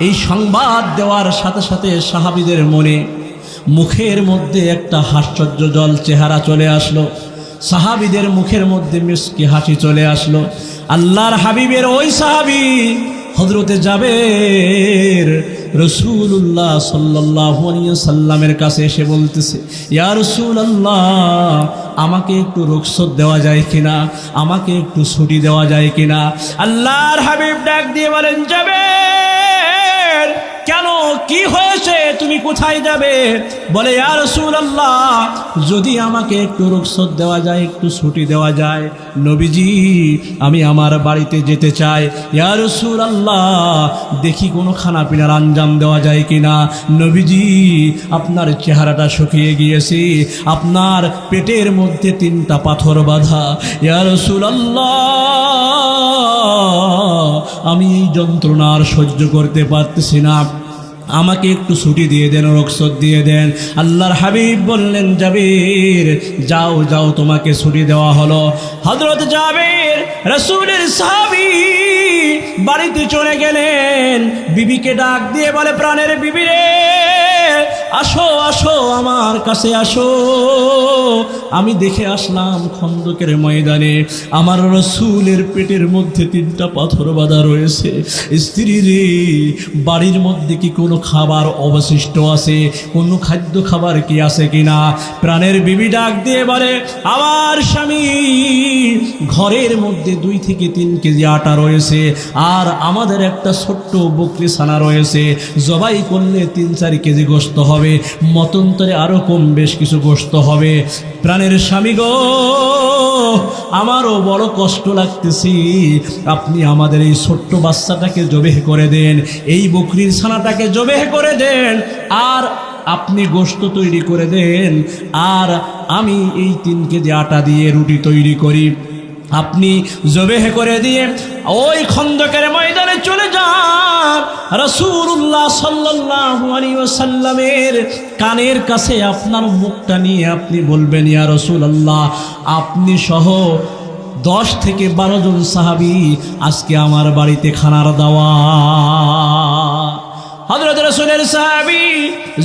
এই সংবাদ দেওয়ার সাথে সাথে সাহাবিদের মনে মুখের মধ্যে একটা হাস্যজ্জ্বল চেহারা চলে আসলো। সাহাবিদের মুখের মধ্যে মিসকি হাসি চলে আসলো। আল্লাহর হাবিবের ওই সাহাবি হজরতে জাবের রসুল্লাহ সাল্লাহ সাল্লামের কাছে এসে বলতেছে, ইয়া রসুল্লাহ, আমাকে একটু রুখসত দেওয়া যায় কিনা? আমাকে একটু ছুটি দেওয়া যায় কিনা? আল্লাহর হাবিব ডাক দিয়ে বলেন, যাবে। কেন? কি হয়েছে? তুমি কোথায় যাবে? বলে, ইয়া রাসূলুল্লাহ, যদি আমাকে একটু রুখসত দেওয়া যায়, একটু ছুটি দেওয়া যায়, নবীজি, আমি আমার বাড়িতে যেতে চাই। ইয়া রাসূলুল্লাহ, দেখি কোনো খানা পিনার আঞ্জাম দেওয়া যায় কি না? নবীজি, আপনার চেহারাটা শুকিয়ে গিয়েছে। আপনার পেটের মধ্যে তিনটা পাথর বাঁধা। ইয়া রাসূলুল্লাহ আমি এই যন্ত্রণা আর সহ্য করতে পারতেছি না। আমাকে একটু ছুটি দিয়ে দেন রক্সত দিয়ে দেন। আল্লাহর হাবিব বললেন, জাবির, যাও যাও, তোমাকে ছুটি দেওয়া হলো। হজরত জাবির, রসুলের সাহাবি বাড়িতে চলে গেলেন। বিবিকে ডাক দিয়ে বলে, প্রাণের বিবি রে। আসো আসো, আমার কাছে আসো। আমি দেখে আসলাম খন্দকের ময়দানে আমার রসুলের পেটের মধ্যে তিনটা পাথর বাঁধা রয়েছে। স্ত্রী রে, বাড়ির মধ্যে কি কোনো খাবার অবশিষ্ট আছে? কোনো খাদ্য খাবার কি আছে কিনা? প্রাণের বিবি ডাক দিয়ে বলে, আমার স্বামী, ঘরের মধ্যে দুই থেকে তিন কেজি আটা রয়েছে আর আমাদের একটা ছোট্ট বকরি ছানা রয়েছে। জবাই করলে তিন চার কেজি গোস্ত হবে। মতন্তরে আরও কম বেশ কিছু গোস্ত হবে। প্রাণের স্বামী গো, আমারও বড় কষ্ট লাগতেছি। আপনি আমাদের এই ছোট্ট বাচ্চাটাকে জবেহ করে দেন, এই বকরির ছানাটাকে জবেহ করে দেন, আর আপনি গোস্ত তৈরি করে দেন, আর আমি এই তিন কেজি আটা দিয়ে রুটি তৈরি করি। আপনি জবেহ করে দিয়ে ওই খন্দকের ময়দানে চলে যান। রসুল্লাহ সাল্লাল্লাহু আলাইহি ওয়াসাল্লামের কানের কাছে আপনার মুখটা নিয়ে আপনি বলবেন, ইয়া রসুল্লাহ আপনি সহ দশ থেকে বারো জন সাহাবি আজকে আমার বাড়িতে খানার দাওয়া হজরত রসুলের সাহাবি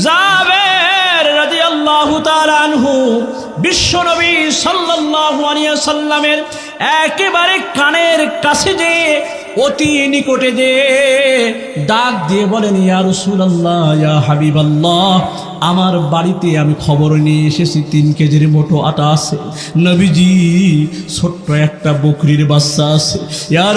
জাবের রাদিয়াল্লাহু তাআলা আনহু বিশ্বনবী সাল্লাল্লাহু আলিয়া সাল্লামের একেবারে কানের কাছে যে অতি নিকটে যে ডাক দিয়ে বলেন, ইয়া ইয়া হাবিবাল্লাহ, আমার বাড়িতে আমি খবর নিয়ে এসেছি, তিন কেজির মোটো আটা আছে। নবীজি, ছোট্ট একটা বকরির বাচ্চা আছে। ইয়া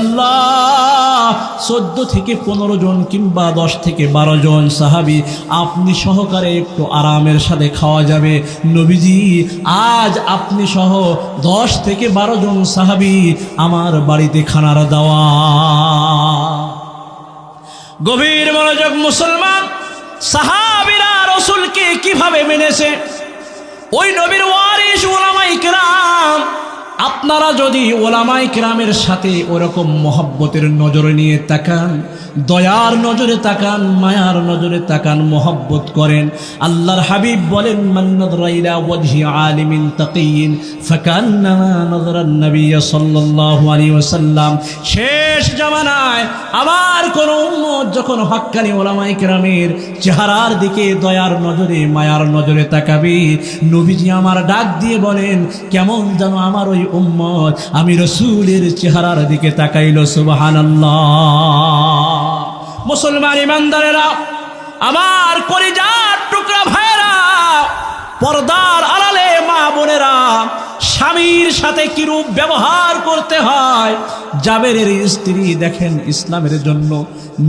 আল্লাহ চোদ্দ থেকে পনেরো জন কিংবা দশ থেকে বারো জন সাহাবি, আপনি সহকারে একটু আরামের সাথে খাওয়া যাবে। নবীজি, আজ আপনি সহ দশ থেকে বারো জন সাহাবি আমার বাড়িতে খানার দেওয়া গভীর মনোযোগ মুসলমান সাহাবিরা রসুলকে কীভাবে মেনেছে? ওই নবীর ওয়ারিস ওলামাই কেরাম, আপনারা যদি ওলামাই কেরামের সাথে ওরকম মহব্বতের নজরে নিয়ে তাকান দয়ার নজরে তাকান, মায়ার নজরে তাকান, মহব্বত করেন। আল্লাহর হাবিব বলেন শেষ জামানায় আবার কোন যখন হক্কানি ওলামাই কেরামের চেহারার দিকে দয়ার নজরে, মায়ার নজরে তাকাবে, নবীজি আমার ডাক দিয়ে বলেন, কেমন যেন আমার ওই উম্মত, আমি রসুলের চেহারার দিকে তাকাইল, সুবহানাল্লাহ। মুসলমান ইমানদারেরা, আমার কলিজার টুকরা ভাইরা পর্দার আড়ালে মা বোনেরা, স্বামীর সাথে কিরূপ ব্যবহার করতে হয়? জাবেরের স্ত্রী দেখেন ইসলামের জন্য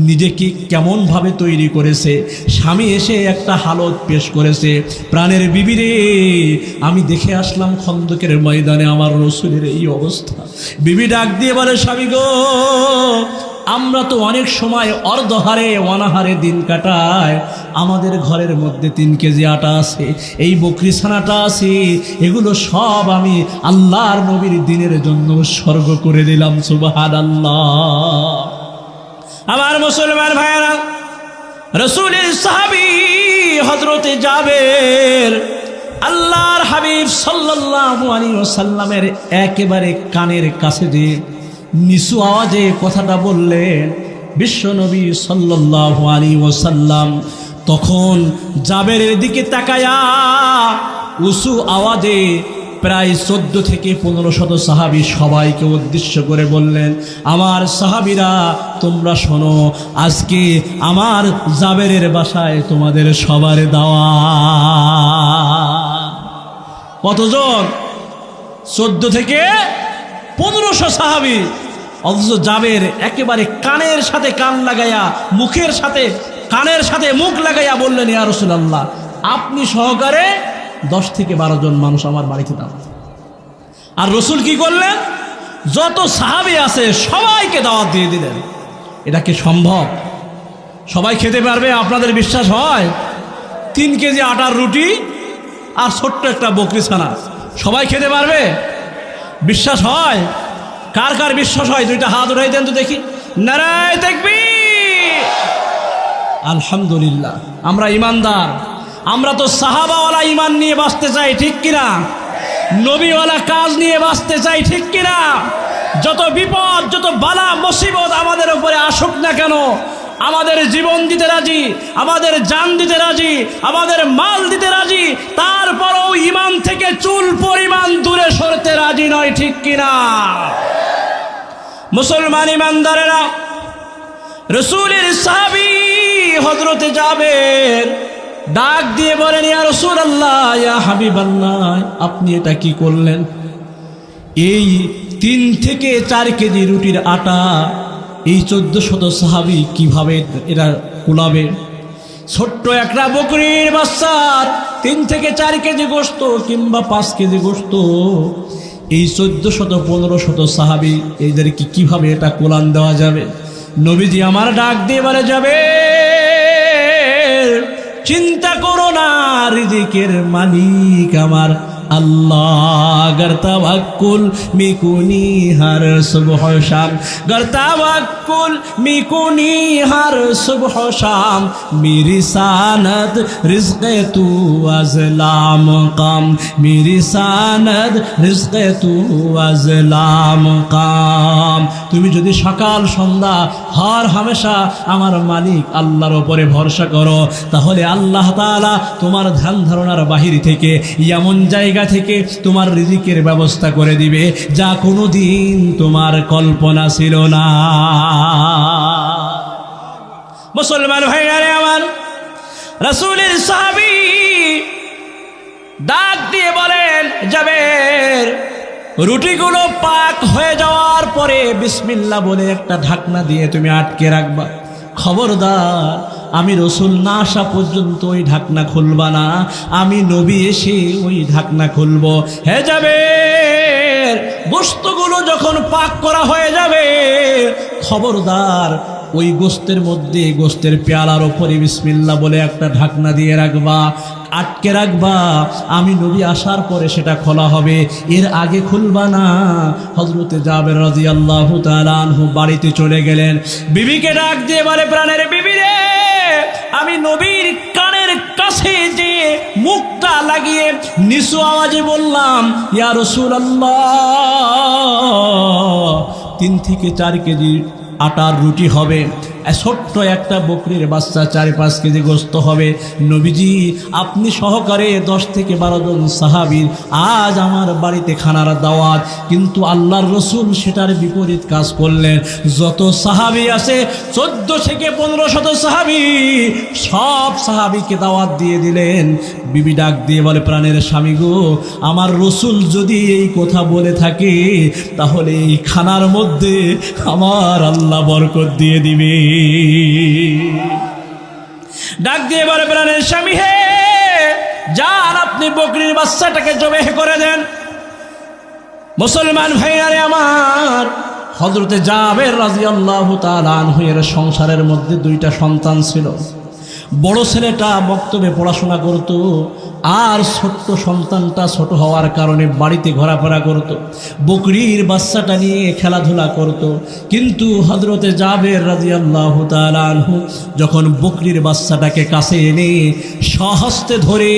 নিজেকে কেমনভাবে তৈরি করেছে? স্বামী এসে একটা হালত পেশ করেছে, প্রাণের বিবিরে, আমি দেখে আসলাম খন্দকের ময়দানে আমার রসুলের এই অবস্থা। বিবি ডাক দিয়ে বলে, স্বামী গো আমরা তো অনেক সময় অর্ধহারে, অনাহারে দিন কাটায়। আমাদের ঘরের মধ্যে তিন কেজি আটা আছে, এই বকরি ছানাটা আছে, এগুলো সব আমি আল্লাহর নবীর দিনের জন্য উৎসর্গ করে দিলাম সুবাহান আল্লাহ আমার মুসলমান ভাইয়েরা, রসুলের সাহাবি হজরতে যাবের আল্লাহর হাবিব সাল্লাল্লাহু আলাইহি সাল্লামের একেবারে কানের কাছে যে নিচু আওয়াজে কথাটা বললেন, বিশ্বনবী সাল্লাল্লাহু আলাইহি ওয়াসাল্লাম, তখন জাবেরের দিকে তাকায়া উঁচু আওয়াজে প্রায় চোদ্দ থেকে পনেরো শত সাহাবি সবাইকে উদ্দেশ্য করে বললেন, আমার সাহাবিরা, তোমরা শোনো, আজকে আমার জাবেরের বাসায় তোমাদের সবার দাওয়া। কতজন? চোদ্দ থেকে পনেরোশো সাহাবি। অথচ জাবের একেবারে কানের সাথে কান লাগাইয়া, মুখের সাথে, কানের সাথে মুখ লাগাইয়া বললেন, ইয়া রসুলাল্লাহ, আপনি সহকারে দশ থেকে বারো জন মানুষ আমার বাড়িতে দাওয়াত আর রসুল কি করলেন? যত সাহাবি আছে সবাইকে দাওয়াত দিয়ে দিলেন। এটা কি সম্ভব? সবাই খেতে পারবে, আপনাদের বিশ্বাস হয়? তিন কেজি আটার রুটি আর ছোট্ট একটা বকরি ছানা, সবাই খেতে পারবে? বিশ্বাস হয়? কার কার বিশ্বাস হয়? দুইটা হাত উঠাই দেন তো দেখি। নারায় দেখবি আলহামদুলিল্লাহ, আমরা ইমানদার। আমরা তো সাহাবাওয়ালা ইমান নিয়ে বাঁচতে চাই, ঠিক কিনা? নবীওয়ালা কাজ নিয়ে বাঁচতে চাই, ঠিক কিনা? যত বিপদ, যত বালা, মুসিবত আমাদের উপরে আসুক না কেন, আমাদের জীবন দিতে রাজি, আমাদের জান দিতে রাজি, আমাদের মাল দিতে রাজি, তারপরও ইমান থেকে চুল পরিমাণ দূরে সরতে রাজি নয়, ঠিক কিনা? মুসলমান ইমানদারেরা, রসুলের সাহাবি হজরতে যাবেন ডাক দিয়ে বলেন, ইয়া রসুল আল্লাহ ইয়া হাবিব আল্লাহ আপনি এটা কি করলেন? এই তিন থেকে চার কেজি রুটির আটা এই চোদ্দ শত সাহাবি কীভাবে এরা কুলাবে? ছোট্ট একটা বকরির বাচ্চার তিন থেকে চার কেজি গোস্ত কিংবা পাঁচ কেজি গোস্ত। এই চোদ্দ শত পনেরো শত সাহাবি এদেরকে কীভাবে এটা কোলান দেওয়া যাবে? নবীজি আমার ডাক দিয়ে বলে, যাবে। চিন্তা করো না, রিজিকের মালিক আমার। গর্তাবাক্কুল মিকুনি হর সুবহ শাম। গর্তাবাক্কুল মিকুনি হর সুবহ শাম। মেরি সানত রিজকে তু আজলাম কাম মেরি সানত রিজকে তু আজলাম কাম তুমি যদি সকাল, সন্ধ্যা, হর, হামেশা আমার মালিক আল্লাহর ওপরে ভরসা করো, তাহলে আল্লাহ তাআলা তোমার ধ্যান ধারণার বাহির থেকে এমন জায়গা থেকে তোমার রিজিকের ব্যবস্থা করে দিবে, যা কোনো দিন তোমার কল্পনা ছিল না। মুসলমান ভাইয়ারে আমার, রাসূলের সাহাবী ডাক দিয়ে বলেন যাবের রুটিগুলো পাক হয়ে যাওয়ার পরে বিসমিল্লা বলে একটা ঢাকনা দিয়ে তুমি আটকে রাখবা। খবরদার, আমি রসুল না আসা পর্যন্ত ওই ঢাকনা খুলবা না, আমি নবী এসে ওই ঢাকনা খুলব। হে যাবে বস্তুগুলো যখন পাক করা হয়ে যাবে, খবরদার ওই গোস্তের মধ্যে, গোস্তের পেয়ালার ওপরে বিসমিল্লা বলে একটা ঢাকনা দিয়ে রাখবা, আটকে রাখবা। আমি নবী আসার পরে সেটা খোলা হবে। এর আগে খুলবা না। হজরতে যাবের রাজি আল্লাহ তালানহু বাড়িতে চলে গেলেন। বিবিকে ডাক দিয়ে বলে, প্রাণের বিবি রে, আমি নবীর কানের কাছে যে মুখটা লাগিয়ে নিচু আওয়াজে বললাম, ইয়া রসুল আল্লাহ তিন থেকে চার কেজি আটার রুটি হবে। ছোট্ট একটা বকরির বাচ্চা চার পাঁচ কেজি গ্রস্ত হবে। নবীজি, আপনি সহকারে দশ থেকে বারো জন সাহাবির আজ আমার বাড়িতে খানার দাওয়াত। কিন্তু আল্লাহর রসুল সেটার বিপরীত কাজ করলেন। যত সাহাবি আছে, চোদ্দ থেকে পনেরো শত সাহাবি সব সাহাবিকে দাওয়াত দিয়ে দিলেন। বিবি ডাক দিয়ে বলে, প্রাণের স্বামী গো, আমার রসুল যদি এই কথা বলে থাকে, তাহলে এই খানার মধ্যে আমার আল্লাহ বরকত দিয়ে দিবে। ডাক দিয়ে বলে প্রাণের স্বামী হে, যান আপনি বকরির বাচ্চাটাকে জবে করে দেন। মুসলমান ভাইয়ারে আমার হজরতে জাবের রাজি আল্লাহ তালানহুয়ের সংসারের মধ্যে দুইটা সন্তান ছিল। বড় ছেলেটা বক্তব্যে পড়াশোনা করত, আর ছোট্ট সন্তানটা ছোট হওয়ার কারণে বাড়িতে ঘোরাফেরা করত। বকরির বাচ্চাটা নিয়ে খেলাধুলা করত। কিন্তু হজরতে জাবের রাজি আল্লাহ যখন বকরির বাচ্চাটাকে কাছে এনে সহস্তে ধরে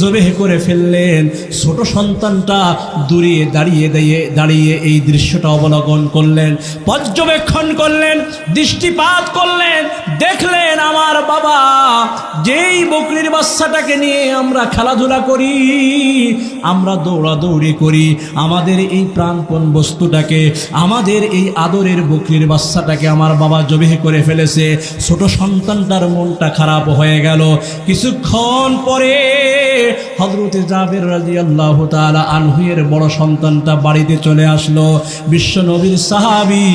জবেহ করে ফেললেন, ছোট সন্তানটা দূরে দাঁড়িয়ে দিয়ে দাঁড়িয়ে এই দৃশ্যটা অবলোকন করলেন, পর্যবেক্ষণ করলেন, দৃষ্টিপাত করলেন, দেখলেন আমার বাবা যেই বকরির বাচ্চাটাকে নিয়ে আমরা খেলাধুলা করি, আমরা দৌড়াদৌড়ি করি, আমাদের এই প্রাণপণ বস্তুটাকে, আমাদের এই আদরের বকরির বাচ্চাটাকে আমার বাবা জবেহ করে ফেলেছে। ছোট সন্তানটার মনটা খারাপ হয়ে গেল। কিছুক্ষণ পরে হজরতে জাবের রাজি আল্লাহ তালা আনহুয়ের বড় সন্তানটা বাড়িতে চলে আসলো। বিশ্ব নবীর সাহাবি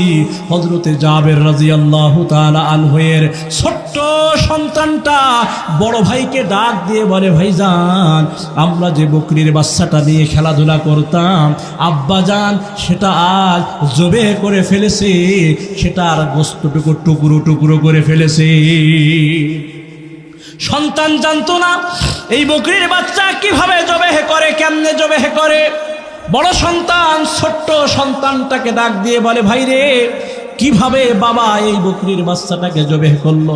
হজরতে জাবের রাজি আল্লাহ তালা আনহুয়ের ছোট্ট সন্তানটা বড় ভাইকে ডাক দিয়ে বলে, ভাইজান, আমরা যে বকরির বাচ্চাটা নিয়ে খেলাধুলা করতাম আব্বাজান সেটা আজ জবে করে ফেলেছে, সেটা আর গোস্তটুকু, টুকরো টুকরো করে ফেলেছে। সন্তান জানতো না, এই বকরির বাচ্চা কীভাবে জবেহ করে, কেমনে জবেহ করে। বড় সন্তান, ছোট্ট সন্তানটাকে ডাক দিয়ে বলে ভাই রে কীভাবে বাবা এই বকরির বাচ্চাটাকে জবেহ করল?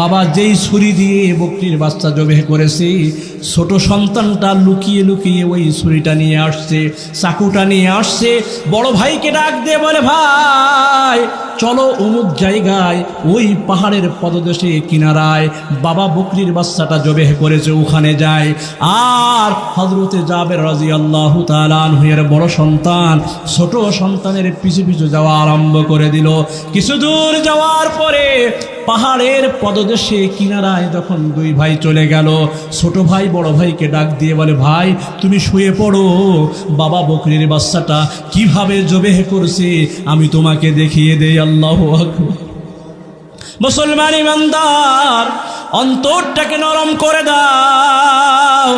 বাবা যেই ছুরি দিয়ে বকরির বাচ্চা জবেহ করেছে, ছোট সন্তানটা লুকিয়ে লুকিয়ে ওই ছুরিটা নিয়ে আসছে, চাকুটা নিয়ে আসছে। বড় ভাইকে ডাক দিয়ে বলে, ভাই, চলো অমুক জায়গায় ওই পাহাড়ের পদদেশে কিনারায় বাবা বকরির বাচ্চাটা জবেহ করেছে, ওখানে যায় আর হজরতে জাবের রাজি আল্লাহ তালানহের বড় সন্তান ছোট সন্তানের পিছু পিছু যাওয়া আরম্ভ করে দিল। কিছু দূর যাওয়ার পরে পাহাড়ের পদদেশে কিনারায় যখন দুই ভাই চলে গেল। ছোট ভাই বড় ভাইকে ডাক দিয়ে বলে, ভাই, তুমি শুয়ে পড়ো। বাবা বকরির বাচ্চাটা কীভাবে জবেহ করছে আমি তোমাকে দেখিয়ে দেই, আল্লাহ মুসলমান ইমানদার, অন্তরটাকে নরম করে দাও।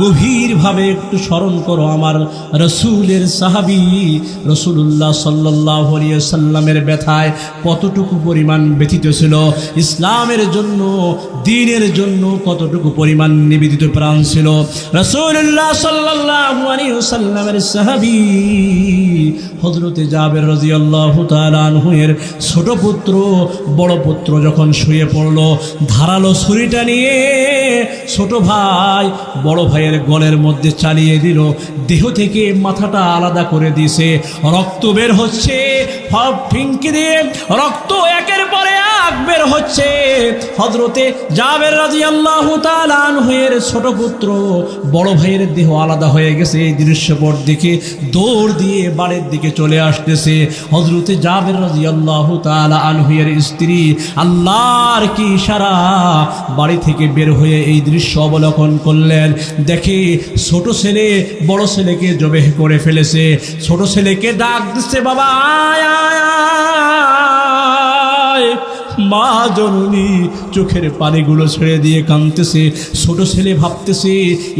গভীরভাবে একটু স্মরণ করো আমার রসুলের সাহাবি রসুল্লাহ সাল্লাহ সাল্লামের ব্যথায় কতটুকু পরিমাণ ব্যথিত ছিল, ইসলামের জন্য, দিনের জন্য কতটুকু পরিমাণ নিবেদিত প্রাণ ছিল। রসুল্লাহ সাল্লাহ সাল্লামের সাহাবি হজরতে জাবের রাজি ছোট পুত্র, বড় পুত্র যখন শুয়ে পড়ল, ধারালো ছুরিটা নিয়ে ছোট ভাই, বড় ভাইয়ের গলের মধ্যে চালিয়ে দিল। দেহ থেকে মাথাটা আলাদা করে দিয়েছে। রক্ত বের হচ্ছে। সব ফিঙ্কি দিয়ে রক্ত একের পরে এক বের হচ্ছে। হজরতে জাবের রাজি আল্লাহ তালানহুয়ের ছোট পুত্র বড় ভাইয়ের দেহ আলাদা হয়ে গেছে। এই দৃশ্যপট দেখে দৌড় দিয়ে বাড়ির দিকে চলে আসতেছে। হজরতে জাবের রাজি আল্লাহ তালা আনহুয়ের স্ত্রী আল্লাহর কি সারা বাড়ি থেকে বের হয়ে এই দৃশ্য অবলোকন করলেন। দেখে ছোট ছেলে বড় ছেলেকে জবেহ করে ফেলেছে। ছোট ছেলেকে ডাক দিচ্ছে, বাবা, আয় আয় মা জননী, চোখের পানিগুলো ছেড়ে দিয়ে কাঁদতেছে, ছোট ছেলে ভাবতেছে,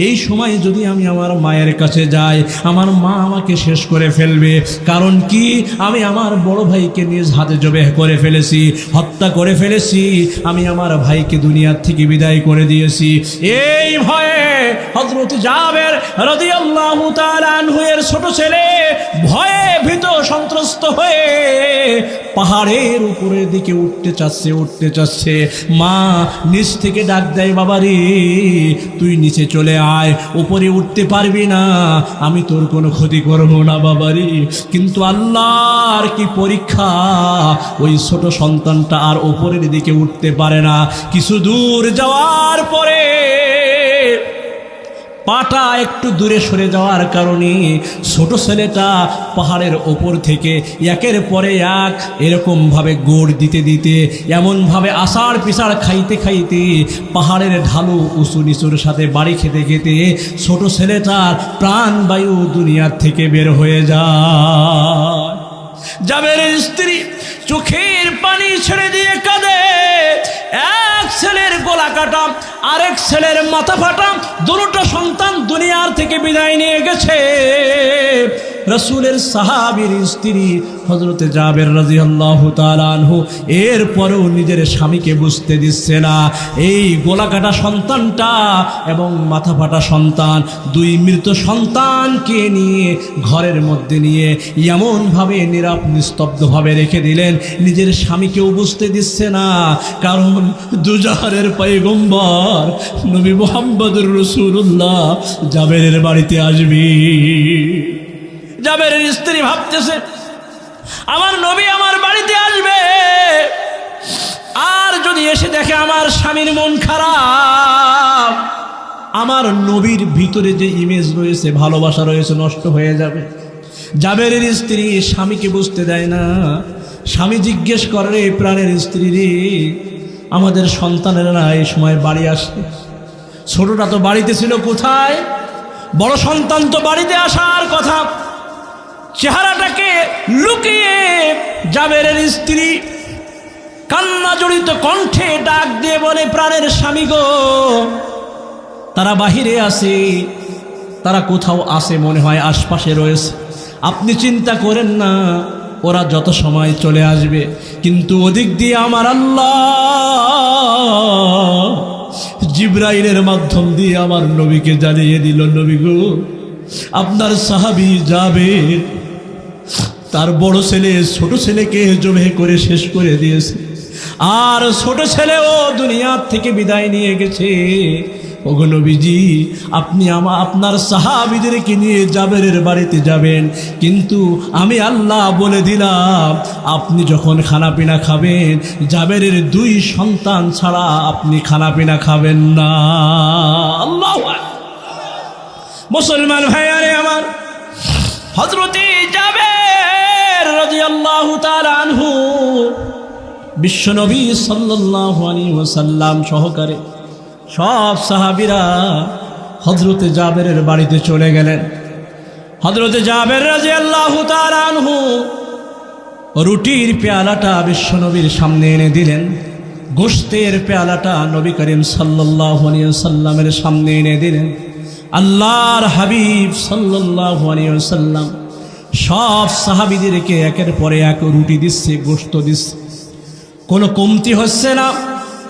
এই সময় যদি আমি আমার মায়ের কাছে যাই, আমার মা আমাকে শেষ করে ফেলবে। কারণ কি? আমি আমার বড় ভাইকে নিজ হাতে জবে করে ফেলেছি, হত্যা করে ফেলেছি, আমি আমার ভাইকে দুনিয়ার থেকে বিদায় করে দিয়েছি। এই ভয়ে হজরত জাবের রাদিয়াল্লাহু তাআলা ছোট ছেলে ভয়ে ভীত সন্ত্রস্ত হয়ে পাহাড়ের উপরের দিকে উঠতে চাচ্ছে উঠতে চাচ্ছে। মা নিচ থেকে ডাক দেয় বাবা রে তুই নিচে চলে আয়, উপরে উঠতে পারবি না। আমি তোর কোনো ক্ষতি করব না বাবা রে কিন্তু আল্লাহর কি পরীক্ষা? ওই ছোট সন্তানটা আর উপরের দিকে উঠতে পারে না। কিছু দূর যাওয়ার পরে পাটা একটু দূরে সরে যাওয়ার কারণে ছোট ছেলেটা পাহাড়ের ওপর থেকে একের পরে এক এরকমভাবে গোড় দিতে দিতে এমনভাবে আষাঢ় পিসার খাইতে খাইতে পাহাড়ের ঢালু উঁচু নিচুর সাথে বাড়ি খেতে খেতে ছোট ছেলেটার প্রাণবায়ু দুনিয়ার থেকে বের হয়ে যায়। জাবের স্ত্রী চোখের পানি ছেড়ে দিয়ে কাঁদে। এক ছেলের গোলা কাটা, আরেক ছেলের মাথা ফাটা দুটো সন্তান দুনিয়ার থেকে বিদায় নিয়ে গেছে। রসুলের সাহাবীর স্ত্রী হজরতে জাবের রাজি আল্লাহ তালানহু এরপরেও নিজের স্বামীকে বুঝতে দিচ্ছে না। এই গোলাকাটা সন্তানটা এবং মাথা ফাটা সন্তান, দুই মৃত সন্তানকে নিয়ে ঘরের মধ্যে নিয়ে এমনভাবে নিরাপ নিস্তব্ধভাবে রেখে দিলেন। নিজের স্বামীকেও বুঝতে দিচ্ছে না। কারণ দুজাহারের পয়গম্বর নবী মোহাম্মদুর রসুল্লাহ জাবেরের বাড়িতে আসবি। জাবেরের স্ত্রী ভাবতেছে, আমার নবী আমার বাড়িতে আসবে। আর যদি এসে দেখে আমার স্বামীর মন খারাপ, আমার নবীর ভিতরে যে ইমেজ রয়েছে, ভালোবাসা রয়েছে, নষ্ট হয়ে যাবে। জাবেরের স্ত্রী স্বামীকে বুঝতে দেয় না। স্বামী জিজ্ঞেস করে রে প্রাণের স্ত্রী রে, আমাদের সন্তানেরা এই সময় বাড়ি আসে? ছোটটা তো বাড়িতে ছিল কোথায়? বড় সন্তান তো বাড়িতে আসার কথা। চেহারাটাকে লুকিয়ে জাবেরের স্ত্রী। কান্না জড়িত কণ্ঠে ডাক দিয়ে বলে, প্রাণের স্বামী গো, তারা বাহিরে আছে, তারা কোথাও আসে মনে হয় আশপাশে রয়েছে। আপনি চিন্তা করেন না, ওরা যত সময় চলে আসবে। কিন্তু ওদিক দিয়ে আমার আল্লাহ জিব্রাইলের মাধ্যম দিয়ে আমার নবীকে জানিয়ে দিল। নবী গো আপনার সাহাবি যাবে। তার বড় ছেলে ছোট ছেলেকে জমে করে শেষ করে দিয়েছে। আর ছোট ছেলেও দুনিয়ার থেকে বিদায় নিয়ে গেছে। ওগো আপনি আমা, আপনার সাহাবিদেরকে নিয়ে জাবেরের বাড়িতে যাবেন। কিন্তু আমি আল্লাহ বলে দিলাম, আপনি যখন খানাপিনা খাবেন, জাবেরের দুই সন্তান ছাড়া আপনি খানাপিনা খাবেন না। আল্লাহ মুসলমান ভাইয়ারে আমার। হজরতে যাবে আনহু বিশ্বনবী আলাইহি ওয়াসাল্লাম সহকারে সব সাহাবীরা হজরতে জাবেরের বাড়িতে চলে গেলেন। হজরতে জাবের রাদিয়াল্লাহু তাআলা আনহু রুটির পেয়ালাটা বিশ্বনবীর সামনে এনে দিলেন। গোস্তের পেয়ালাটা নবী করিম আলাইহি সাল্লামের সামনে এনে দিলেন। আল্লাহর হাবিব সাল্লাল্লাহু আলাইহি সাল্লাম সব সাহাবিদেরকে একের পরে এক রুটি দিচ্ছে গোস্ত দিচ্ছে। কোনো কমতি হচ্ছে না।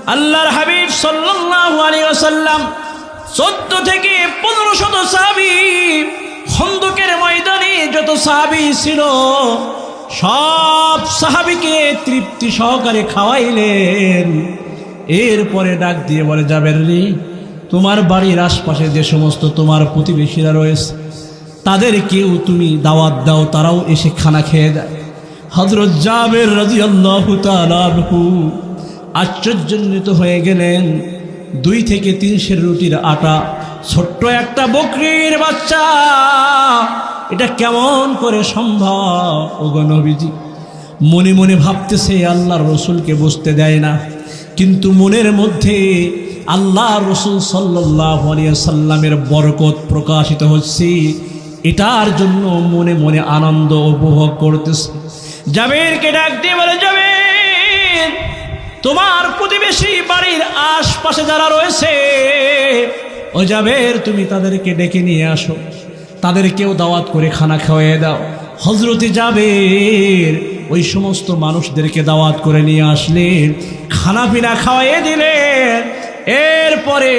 আল্লাহর হাবিব সাল্লাল্লাহু আলাইহি ওয়াসাল্লাম চোদ্দ থেকে পনেরো শত সাহাবি খন্দকের ময়দানে যত সাহাবি ছিল, সব সাহাবিকে তৃপ্তি সহকারে খাওয়াইলেন। এরপরে ডাক দিয়ে বলে যাবেন রে তোমার বাড়ির আশপাশে যে সমস্ত তোমার প্রতিবেশীরা রয়েছে, তাদের কেউ তুমি দাওয়াত দাও, তারাও এসে খানা খেয়ে যায় হজরত জাবের রাজি আল্লাহ আশ্চর্যান্বিত হয়ে গেলেন। দুই থেকে তিনশের রুটির আটা, ছোট্ট একটা বকরির বাচ্চা, এটা কেমন করে সম্ভব? ওগো মনে মনে ভাবতেছে, আল্লাহর রসুলকে বসতে দেয় না। কিন্তু মনের মধ্যে আল্লাহ রসুল সাল্লাহ সাল্লামের বরকত প্রকাশিত হচ্ছে। এটার জন্য মনে মনে আনন্দ উপভোগ করতেছে। জাবেরকে ডাক দিয়ে বলে, জাবের, তোমার প্রতিবেশী বাড়ির আশপাশে যারা রয়েছে, ও জাবের, তুমি তাদেরকে ডেকে নিয়ে আসো। তাদেরকেও দাওয়াত করে খানা খাওয়াইয়ে দাও। হজরতে জাবের ওই সমস্ত মানুষদেরকে দাওয়াত করে নিয়ে আসলেন। খানা পিনা খাওয়াইয়ে দিলেন। এরপরে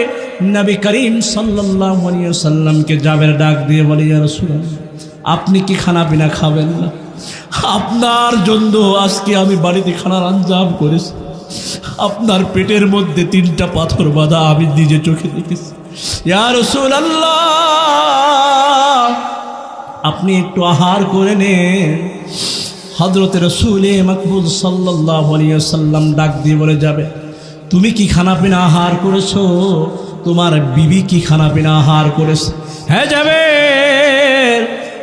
নবী করিম সাল্লামকে জাবের ডাক দিয়ে বলে রাসূলুল্লাহ, আপনি কি খানা পিনা খাবেন না? আপনার জন্য আজকে আমি বাড়িতে খানার আঞ্জাম করেছি। আপনার পেটের মধ্যে তিনটা পাথর বাঁধা আমি নিজে চোখে দেখেছি। ইয়া রাসূলুল্লাহ, আপনি একটু আহার করে নেন। হজরত রসুলে মকবুল সাল্লাহ সাল্লাম ডাক দিয়ে বলে, যাবে। তুমি কি খানা পিনা আহার করেছ? তোমার বিবি কি খানা পিনা আহার করেছে? হ্যাঁ যাবে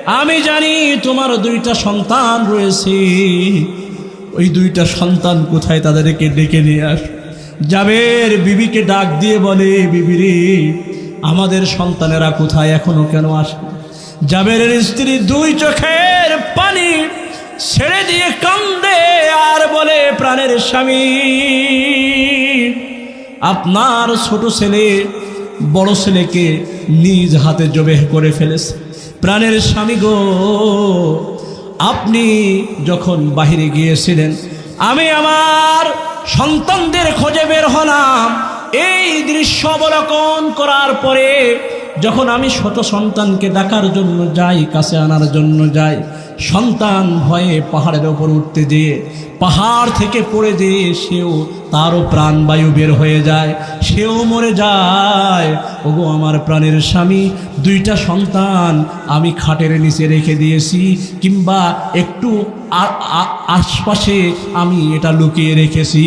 আমি জানি তোমার দুইটা সন্তান রয়েছে। ওই দুইটা সন্তান কোথায় তাদেরকে ডেকে নিয়ে আস? জাবের বিবিকে ডাক দিয়ে বলে, বিবি রে, আমাদের সন্তানেরা কোথায় এখনও কেন আসে জাবেরের স্ত্রী দুই চোখের পানি ছেড়ে দিয়ে কান্দে আর বলে প্রাণের স্বামী, আপনার ছোট ছেলে বড় ছেলেকে নিজ হাতে জবে করে ফেলেছে। প্রাণের স্বামী গো, আপনি যখন বাহিরে গিয়েছিলেন, আমি আমার সন্তানদের খোঁজে বের হলাম। এই দৃশ্য অবলোকন করার পরে যখন আমি শত সন্তানকে ডাকার জন্য যাই, কাছে আনার জন্য যাই সন্তান ভয়ে পাহাড়ের ওপর উঠতে যেয়ে, পাহাড় থেকে পড়ে যেয়ে সেও তারও প্রাণবায়ু বের হয়ে যায়, সেও মরে যায়। ওগো আমার প্রাণের স্বামী, দুইটা সন্তান আমি খাটের নিচে রেখে দিয়েছি, কিংবা একটু আশপাশে আমি এটা লুকিয়ে রেখেছি।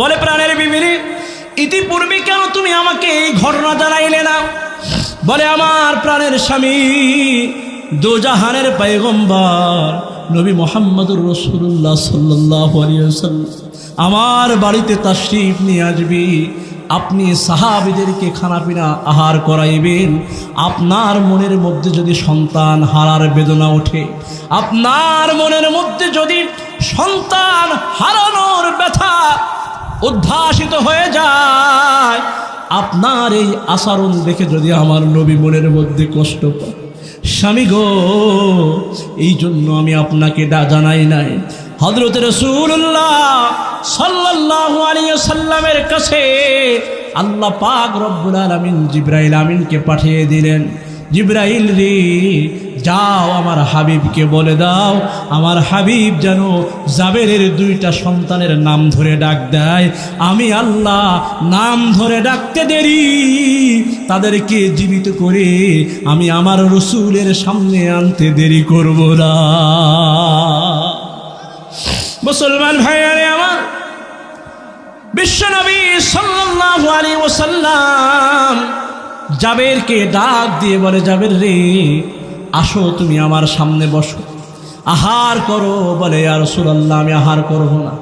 বলে প্রাণের বিবিরি ইতিপূর্বে কেন তুমি আমাকে এই ঘটনা জানাইলে না? বলে আমার প্রাণের স্বামী দোজাহানের পায়গম্বর নবী মোহাম্মদুর রসুল্লাহ সাল্লাহ আমার বাড়িতে তাশরিফ নিয়ে আসবি, আপনি সাহাবিদেরকে খানাপিনা আহার করাইবেন, আপনার মনের মধ্যে যদি সন্তান হারার বেদনা ওঠে, আপনার মনের মধ্যে যদি সন্তান হারানোর ব্যথা উদ্ভাসিত হয়ে যায়, আপনার এই আচরণ দেখে যদি আমার নবী মনের মধ্যে কষ্ট পায়। স্বামী গো, এই জন্য আমি আপনাকে ডা জানাই নাই। হজরত রসুল্লাহ সাল্লাহ আলিয়া সাল্লামের কাছে আল্লাহ পাক রব্বুল আলমিন জিব্রাইল আমিনকে পাঠিয়ে দিলেন। জিব্রাইল রে যাও আমার হাবিবকে বলে দাও, আমার হাবিব যেন জাবেরের দুইটা সন্তানের নাম ধরে ডাক দেয়। আমি আল্লাহ নাম ধরে ডাকতে দেরি, তাদেরকে জীবিত করে আমি আমার রসুলের সামনে আনতে দেরি করব না। মুসলমান ভাইয়ারে আমার বিশ্বনবী সাল্লাল্লাহু আলাইহি ওয়াসাল্লাম জাবেরকে ডাক দিয়ে বলে, জাবের রে আসো তুমি আমার সামনে বসো। আহার করো, বলে আর রাসূলুল্লাহ, আমি আহার করব না।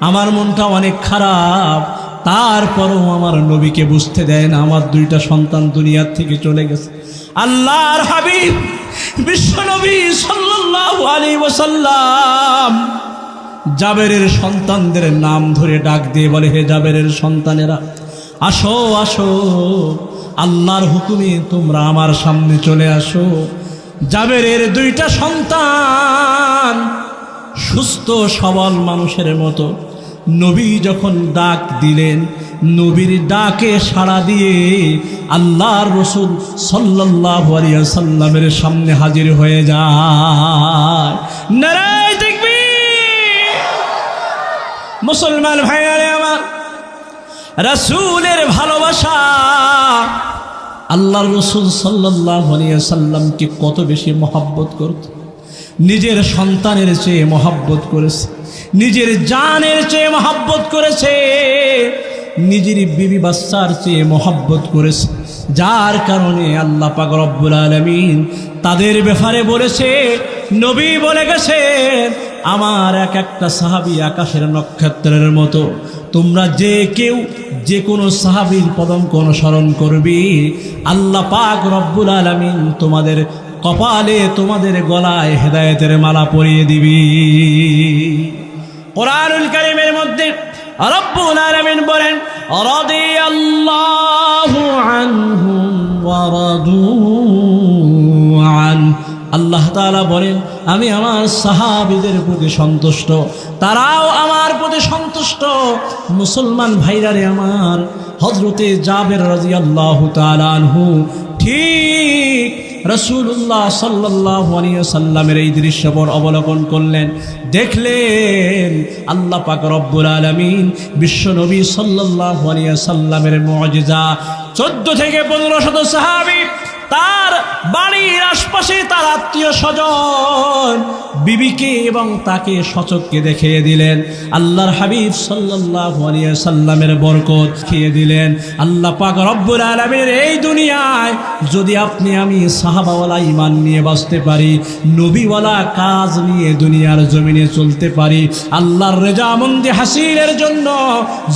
আমার মনটা অনেক খারাপ। তারপরও আমার নবীকে বুঝতে দেয় না, আমার দুইটা সন্তান দুনিয়ার থেকে চলে গেছে। আল্লাহর হাবিব বিশ্বনবী সাল্লাল্লাহু আলাইহি ওয়াসাল্লাম জাবেরের সন্তানদের নাম ধরে ডাক দিয়ে বলে, হে জাবেরের সন্তানেরা, আসো আসো। আল্লাহর হুকুমে তোমরা আমার সামনে চলে আসো। জাবেরের দুইটা সন্তান, সুস্থ সবল মানুষের মতো। নবী যখন ডাক দিলেন, নবীর ডাকে সাড়া দিয়ে আল্লাহর রসুল সাল্লাহ সাল্লামের সামনে হাজির হয়ে যায়। দেখবি মুসলমান ভাইয়ারে আমার, রসুলের ভালোবাসা আল্লাহর রসুল সাল্লাহ সাল্লামকে কত বেশি মহাব্বত করত? নিজের সন্তানের চেয়ে মহাব্বত করেছে, নিজের জানের চেয়ে মহাব্বত করেছে, নিজের বিবি বাচ্চার চেয়ে মহাব্বত করেছে। যার কারণে আল্লাহ পাক রব্বুল আলমিন তাদের ব্যাপারে বলেছে, নবী বলে গেছে, আমার এক একটা সাহাবি আকাশের নক্ষত্রের মতো তোমরা যে কেউ যে কোনো সাহাবির পদঙ্ক অনুসরণ করবি, আল্লাহ পাক রব্বুল আলমিন তোমাদের কপালে, তোমাদের গলায় হেদায়েতের মালা পরিয়ে দিবি। কোরআনুল কারিমের মধ্যে রব্বুল আলামিন বলেন, রাদিয়াল্লাহু আনহুম ওয়া রাদু। আল্লাহ তাআলা বলেন, আমি আমার সাহাবিদের প্রতি সন্তুষ্ট, তারাও আমার প্রতি সন্তুষ্ট। মুসলমান ভাইরারে আমার হজরতে জাবের রাদিয়াল্লাহু তাআলা আনহু, ঠিক রসুল্লাহ সাল্লাহ সাল্লামের এই দৃশ্যপর অবলোকন করলেন। দেখলেন আল্লাহ পাক রব্বুল আলমিন বিশ্বনবী সাল্লাহ সাল্লামের মজা চোদ্দ থেকে পনেরো শত সাহাবি তার বাড়ির আশপাশে তার আত্মীয় স্বজন। বিবিকে এবং তাকে সচককে দেখিয়ে দিলেন। আল্লাহর হাবিব সাল্লাহ সাল্লামের বরকত খেয়ে দিলেন। আল্লাহ পাক রব্বুল আলমের এই দুনিয়ায় যদি আপনি আমি সাহাবাওয়ালা ইমান নিয়ে বাঁচতে পারি, নবীওয়ালা কাজ নিয়ে দুনিয়ার জমিনে চলতে পারি, আল্লাহর রেজামন্দি হাসিলের জন্য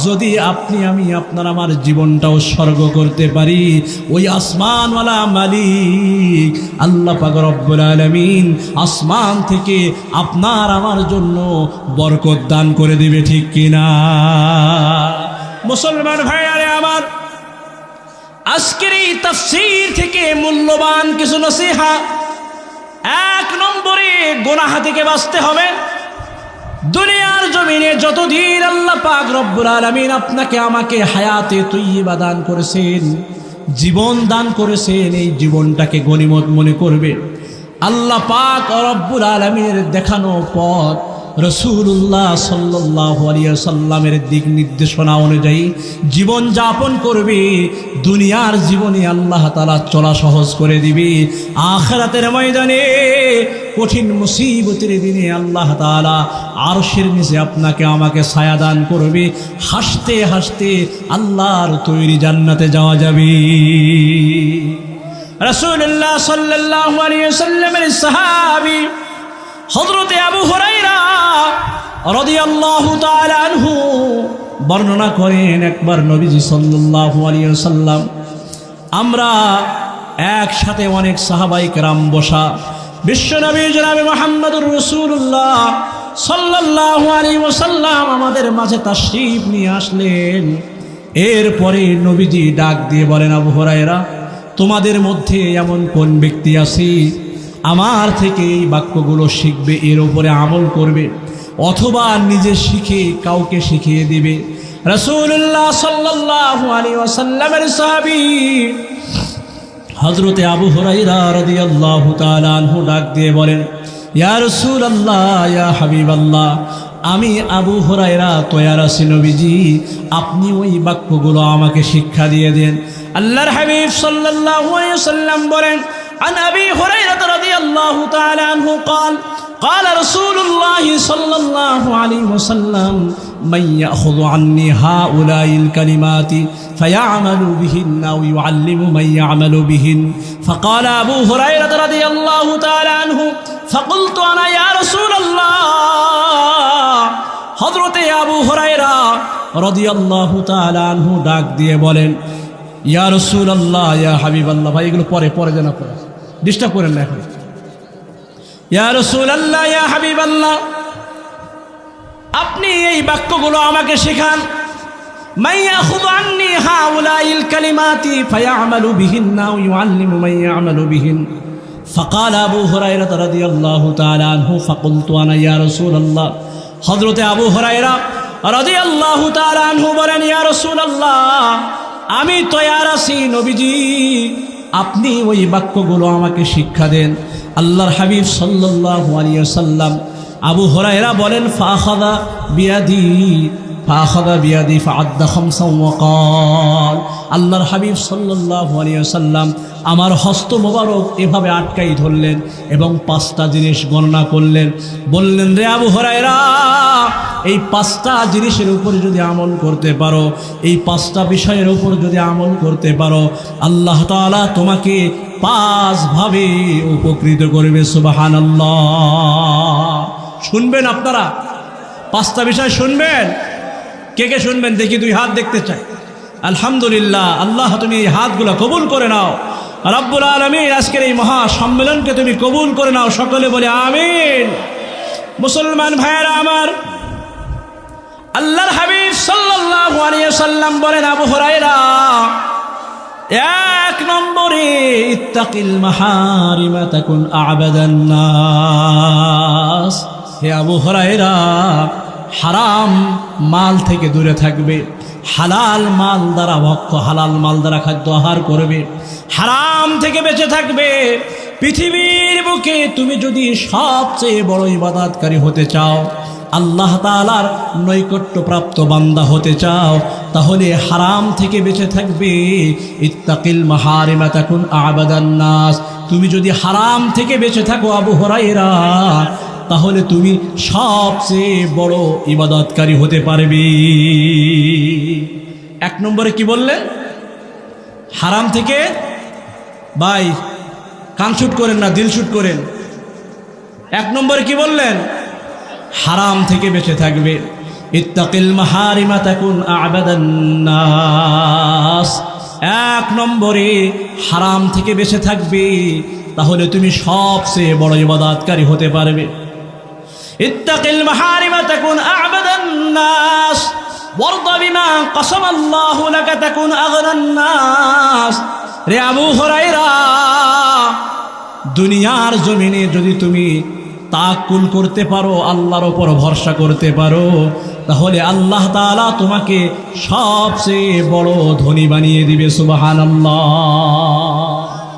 যদি আপনি আমি আপনার আমার জীবনটা উৎসর্গ করতে পারি, ওই আসমানওয়ালা মালিক। আল্লাহ পাক আলমিন আসমান থেকে আপনার আমার জন্য বরকত দান করে দিবে, ঠিক কিনা? মুসলমান ভাই আরে আমার, আজকের এই তাফসীর থেকে মূল্যবান কিছু নসিহা। এক নম্বরে গোনাহ থেকে বাঁচতে হবে। দুনিয়ার জমিনে যতদিন আল্লাহ পাক রব্বুল আলামিন আপনাকে, আমাকে হায়াতে তৈয়বা দান করেছেন জীবন দান করেছেন এই জীবনটাকে গণিমত মনে করবে। আল্লাহ পাক অরব্বুল আলমীর দেখানো পথ রসুল্লাহ সাল্লাহ সাল্লামের দিক নির্দেশনা অনুযায়ী জীবন যাপন করবে, দুনিয়ার জীবনে আল্লাহ তালা চলা সহজ করে দিবে। আখরাতের ময়দানে কঠিন মুসিবতের দিনে আল্লাহ তালা আরশের নিচে আপনাকে আমাকে ছায়া দান করবে। হাসতে হাসতে আল্লাহর তৈরি জান্নাতে যাওয়া যাবে। রসুল্লাহ সাল্লাহ সাল্লামের সাহাবি হজরতে আবু হরাইরা রদিয়াল্লাহু তাআলা আনহু বর্ণনা করেন একবার নবীজি সাল্লাল্লাহু আলাইহি সাল্লাম আমরা একসাথে অনেক সাহাবাই কেরাম বসা বিশ্বনবী জনাবে মোহাম্মদুর রসুল্লাহ সাল্লাল্লাহু আলাইহি ওয়াসাল্লাম আমাদের মাঝে তাশরীফ নিয়ে আসলেন। এরপরে নবীজি ডাক দিয়ে বলেন, আবু হরাইরা তোমাদের মধ্যে এমন কোন ব্যক্তি আছে আমার থেকে এই বাক্যগুলো শিখবে, এর উপরে আমল করবে, অথবা নিজে শিখে কাউকে শিখিয়ে দিবে। রসুল্লাহ সাল্লাহ আলী সাহাবি হজরতে আবু তাআলা আনহু ডাক দিয়ে বলেন, ইয়া রাসূলুল্লাহ, ইয়া হাবিবাল্লাহ, আমি আবু হরাইরা তয়ার নবীজি আপনি ওই বাক্যগুলো আমাকে শিক্ষা দিয়ে দেন। আল্লাহর হাবিব সাল্লাল্লাহু আলাইহি ওয়াসাল্লাম বলেন عن أبي هريرة رضي الله تعالى عنه قال قال رسول الله صلى الله عليه وسلم من يأخذ عني هؤلاء الكلمات فيعمل بهن أو يعلم من يعمل بهن فقال أبو هريرة رضي الله تعالى عنه فقلت أنا يا رسول الله হজরতে আবু হরাইরা রদিয়াল্লাহু তাআলা আনহু ডাক দিয়ে বলেন ইয়া রসুল আল্লাহ ইয়া হাবিব আল্লাহ ভাই এগুলো পরে পরে যেন পড়ে ডিস্টার্ব করেন না এখন ইয়া রসুল আল্লাহ ইয়া হাবিব আল্লাহ আপনি এই বাক্যগুলো আমাকে শেখান মাইয়া খুদ আন্নি হাউলাইল কালিমাতি ফায়ামালু বিহিন আও ইউআল্লিমু মান ইয়ামালু বিহিন فقال أبو هريرة رضي الله تعالى عنه فقلت أنا يا رسول الله حضرت أبو هريرة رضي الله تعالى عنه বলেন ইয়া রাসূল আল্লাহ আমি তৈয়ার আছি নবীজি আপনি ওই বাক্যগুলো আমাকে শিক্ষা দেন। আল্লাহর হাবিব সাল্লাহ আলিয়া সাল্লাম আবু হরাইরা বলেন ফাহাদা বিয়াদি ফাআদ্দা খামসা ওয়াকাল আল্লাহর হাবিব সাল্লাল্লাহু আলাইহি সাল্লাম আমার হস্ত মোবারক এভাবে আটকাই ধরলেন এবং পাঁচটা জিনিস গণনা করলেন। বললেন, রে আবু হরাইরা এই পাঁচটা জিনিসের উপর যদি আমল করতে পারো, এই পাঁচটা বিষয়ের উপর যদি আমল করতে পারো, আল্লাহ তাআলা তোমাকে পাঁচভাবে উপকৃত করবে সুবাহান শুনবেন আপনারা? পাঁচটা বিষয় শুনবেন? কে কে শুনবেন দেখি দুই হাত দেখতে চাই। আলহামদুলিল্লাহ, আল্লাহ তুমি এই হাতগুলো কবুল করে নাও। রব্বুল আলমীর আজকের এই মহা সম্মেলনকে তুমি কবুল করে নাও, সকলে বলে আমিন। মুসলমান ভাইয়েরা আমার, আল্লাহর হাবিব সাল্লাম বলেন, আবু হুরায়রা, এক নম্বরে ইত্তাকিল মাহারিমা তাকুন আবাদান হে আবু হুরায়রা হারাম মাল থেকে দূরে থাকবে। হালাল মাল দ্বারা ভক্ত হালাল মাল দ্বারা খাদ্য আহার করবে। হারাম থেকে বেঁচে থাকবে। পৃথিবীর বুকে তুমি যদি সবচেয়ে বড় ইবাদাতকারী হতে চাও, আল্লাহ তালার নৈকট্যপ্রাপ্ত বান্দা হতে চাও, তাহলে হারাম থেকে বেঁচে থাকবে। ইত্তাকিল মাহারিমা তাকুন আবাদান্নাস তুমি যদি হারাম থেকে বেঁচে থাকো আবু হরাইরা তাহলে তুমি সবচেয়ে বড় ইবাদতকারী হতে পারবে। এক নম্বরে কি বললেন হারাম থেকে ভাই কান শুট করেন না, দিল শুট করেন। এক নম্বরে কি বললেন? হারাম থেকে বেঁচে থাকবে। ইত্তাকিল মাহারিমা তাকুন আবাদান্নাস এক নম্বরে হারাম থেকে বেঁচে থাকবে, তাহলে তুমি সবচেয়ে বড় ইবাদাতকারী হতে পারবে। ইত্তাকিল মাহারিমা তাকুন আবাদান্নাস ওয়ারদ বিমা কসমাল্লাহু লাকা তাকুন আগনান নাস। রে আবু হুরায়রা, দুনিয়ার জমিনে যদি তুমি তাকুল করতে পারো, আল্লাহর ওপর ভরসা করতে পারো, তাহলে আল্লাহ তালা তোমাকে সবচেয়ে বড় ধনী বানিয়ে দিবে, সুবহানাল্লাহ।